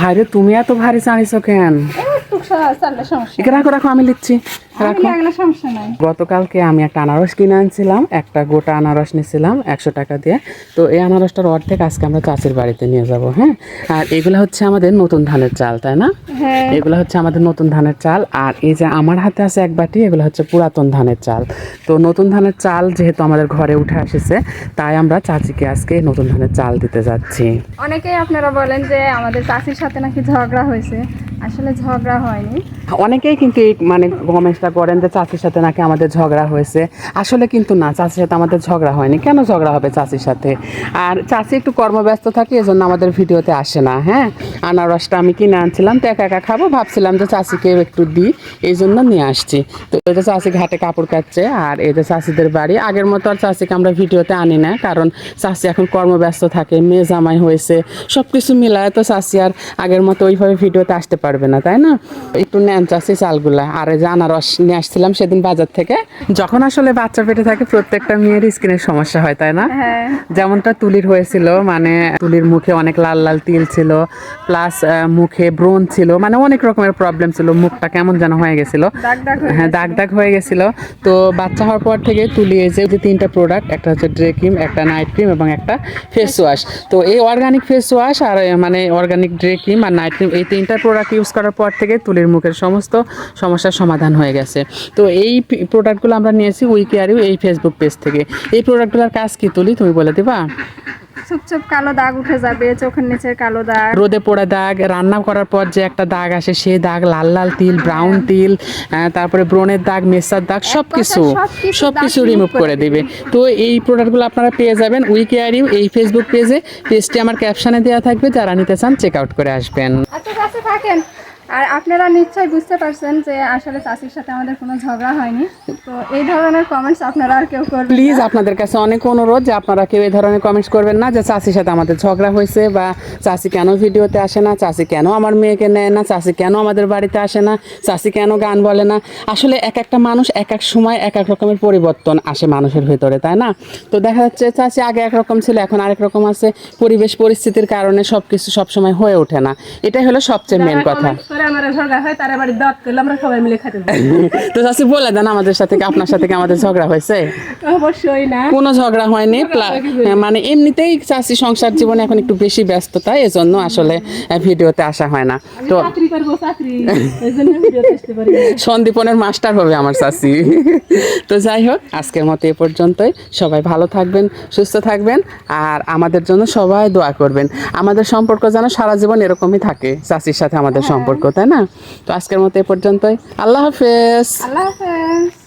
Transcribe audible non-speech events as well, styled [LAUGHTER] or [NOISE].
হায়রে তুমি এত ভারী চাঁড়িছ কেন? রাখো রাখো আমি লিখছি। আমি রাখো। সমস্যা নাই। গতকালকে আমি একটা আনারস কিনে আনছিলাম একটা গোটা আনারস নিয়েছিলাম একশো টাকা দিয়ে। তো এই আনারসটার অর্ধেক আজকে আমরা চাষির বাড়িতে নিয়ে যাব হ্যাঁ? আর এগুলো হচ্ছে আমাদের নতুন ধানের চাল তাই না? হ্যাঁ। এগুলো হচ্ছে আমাদের নতুন ধানের চাল আর এই যে আমার হাতে আছে এক বাটি এগুলো হচ্ছে পুরাতন ধানের চাল। তো নতুন ধানের চাল যেহেতু আমাদের ঘরে উঠে আসেছে তাই আমরা চাচিকে আজকে নতুন ধানের চাল দিতে যাচ্ছি। অনেকেই আপনারা বলেন যে আমাদের চাষির সাথে নাকি ঝগড়া হয়েছে। আসলে ঝগড়া হয়নি। অনেকেই কিন্তু এই মানে কমেন্টটা করেন যে চাচির সাথে নাকি আমাদের ঝগড়া হয়েছে। আসলে কিন্তু না, চাচির সাথে আমাদের ঝগড়া হয়নি। কেন ঝগড়া হবে চাচির সাথে? আর চাচি একটু কর্মব্যস্ত থাকে, এজন্য আমাদের ভিডিওতে আসে না হ্যাঁ? আনারসটা আমি কিনে আনছিলাম, তো একা একা খাব। ভাবছিলাম যে চাচিকে একটু দিই এই জন্য নিয়ে আসছি। তো এই যে চাচি ঘাটে কাপড় কাচ্ছে আর এই যে চাচিদের বাড়ি, আগের মতো আর চাচিকে আমরা ভিডিওতে আনি না, কারণ চাচি এখন কর্মব্যস্ত থাকে, মেয়ে জামাই হয়েছে সব কিছু মিলায় তো চাচি আর আগের মতো ওইভাবে ভিডিওতে আসতে পারবে না, তাই না? একটু নেন চাচি চালগুলা। আর এই যে আনারস নিয়ে আসছিলাম সেদিন বাজার থেকে। যখন আসলে বাচ্চা পেটে থাকে প্রত্যেকটা মেয়ের স্কিনের সমস্যা হয় তাই না? হ্যাঁ। যেমনটা তুলির হয়েছিল মানে তুলির মুখে অনেক লাল লাল তিল ছিল প্লাস মুখে ব্রণ ছিল মানে অনেক রকমের প্রবলেম ছিল মুখটা কেমন যেন হয়ে গেছিল। দাগ দাগ হয়ে দাগ দাগ হয়ে গেছিল। তো বাচ্চা হওয়ার পর থেকে তুলি এই যে তিনটা প্রোডাক্ট একটা হচ্ছে ড্রে ক্রিম একটা নাইট ক্রিম এবং একটা ফেস ওয়াশ তো এই অর্গানিক ফেস ওয়াশ আর মানে অর্গানিক ড্রে ক্রিম আর নাইট ক্রিম এই তিনটা প্রোডাক্ট ইউজ করার পর থেকে তুলির মুখের সমস্ত সমস্যার সমাধান হয়ে গেছে। তো এই প্রোডাক্টগুলো আমরা নিয়েছি উইকেয়ারিও এই ফেসবুক পেজ থেকে। এই প্রোডাক্টগুলোর কাজ কি তুলি? তুমি বলে দিবা? চুপ চুপ কালো দাগ উঠে যাবে চোখের নিচের কালো দাগ। রোদে পোড়া দাগ রান্না করার পর যে একটা দাগ আসে সেই দাগ লাল লাল তিল ব্রাউন তিল তারপরে ব্রণের দাগ মেসার দাগ সব কিছু সব কিছু রিমুভ করে দিবে। তো এই প্রোডাক্টগুলো আপনারা পেয়ে যাবেন উই কেয়ার ইউ এই ফেসবুক পেজে পেজটি আমার ক্যাপশনে দেওয়া থাকবে যারা নিতে চান চেক আউট করে আসবেন। আচ্ছা থাকেন। আর আপনারা নিশ্চয়ই বুঝতে পারছেন যে আসলে চাষির সাথে আমাদের কোনো ঝগড়া হয়নি। তো এই ধরনের কমেন্টস আপনারা আর কেউ করবেন প্লিজ আপনাদের কাছে অনেক অনুরোধ যে আপনারা কেউ এই ধরনের কমেন্টস করবেন না যে চাষির সাথে আমাদের ঝগড়া হয়েছে বা চাষি কেন ভিডিওতে আসে না চাষি কেন আমার মেয়েকে নেয় না চাষি কেন আমাদের বাড়িতে আসে না চাষি কেন গান বলে না। আসলে এক একটা মানুষ এক এক সময় এক এক রকমের পরিবর্তন আসে মানুষের ভেতরে তাই না? তো দেখা যাচ্ছে চাষি আগে একরকম ছিল এখন আরেক রকম আছে। পরিবেশ পরিস্থিতির কারণে সব কিছু সবসময় হয়ে ওঠে না। এটাই হলো সবচেয়ে মেন কথা। করে ঝগড়া হয় তারা বাড়ি দাঁত করলে আমরা সবাই মিলে খাতে [LAUGHS] তো চাষি বলে দেন আমাদের সাথে কি আপনার সাথে কি আমাদের ঝগড়া হয়েছে? অবশ্যই না। কোনো ঝগড়া হয়নি মানে এমনিতেই চাষি সংসার জীবনে এখন একটু বেশি ব্যস্ততা এজন্য আসলে ভিডিওতে আসা হয় না। তো। [LAUGHS] সন্দীপনের মাস্টার হবে আমার চাষি [LAUGHS] তো যাই হোক আজকের মতো এ পর্যন্তই। সবাই ভালো থাকবেন সুস্থ থাকবেন আর আমাদের জন্য সবাই দোয়া করবেন। আমাদের সম্পর্ক যেন সারা জীবন এরকমই থাকে চাষির সাথে আমাদের সম্পর্ক। তাই না? তো আজকের মতো এ পর্যন্তই। আল্লাহ হাফেজ। আল্লাহ হাফেজ।